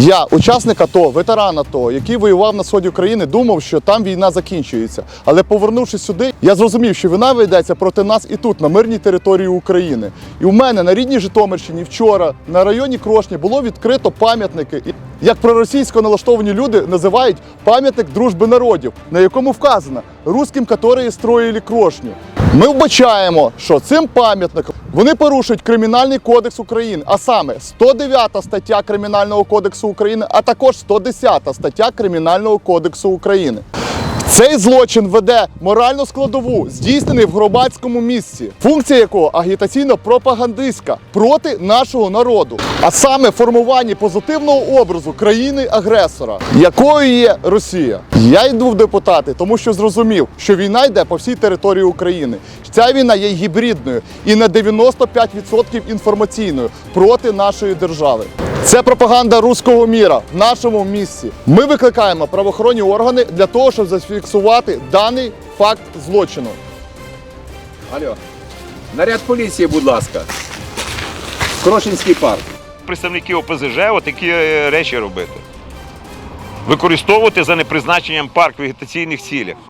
Я, учасник АТО, ветеран АТО, який воював на сході України, думав, що там війна закінчується. Але повернувшись сюди, я зрозумів, що війна ведеться проти нас і тут, на мирній території України. І у мене на рідній Житомирщині вчора на районі Крошні було відкрито пам'ятники. Як проросійсько налаштовані люди називають пам'ятник дружби народів, на якому вказано русським, які строїли крошню. Ми вбачаємо, що цим пам'ятником вони порушують Кримінальний кодекс України, а саме 109 стаття Кримінального кодексу України, а також 110 стаття Кримінального кодексу України. Цей злочин веде моральну складову, здійснений в громадському місці, функція якого агітаційно-пропагандистська проти нашого народу, а саме формування позитивного образу країни-агресора, якою є Росія. Я йду в депутати, тому що зрозумів, що війна йде по всій території України. Ця війна є гібридною і на 95% інформаційною проти нашої держави. Це пропаганда руського міра в нашому місці. Ми викликаємо правоохоронні органи для того, щоб зафіксувати даний факт злочину. Алло. Наряд поліції, будь ласка. Крошинський парк. представники ОПЗЖ отакі е, речі робити. Використовувати за непризначенням парк в вегетаційних цілях.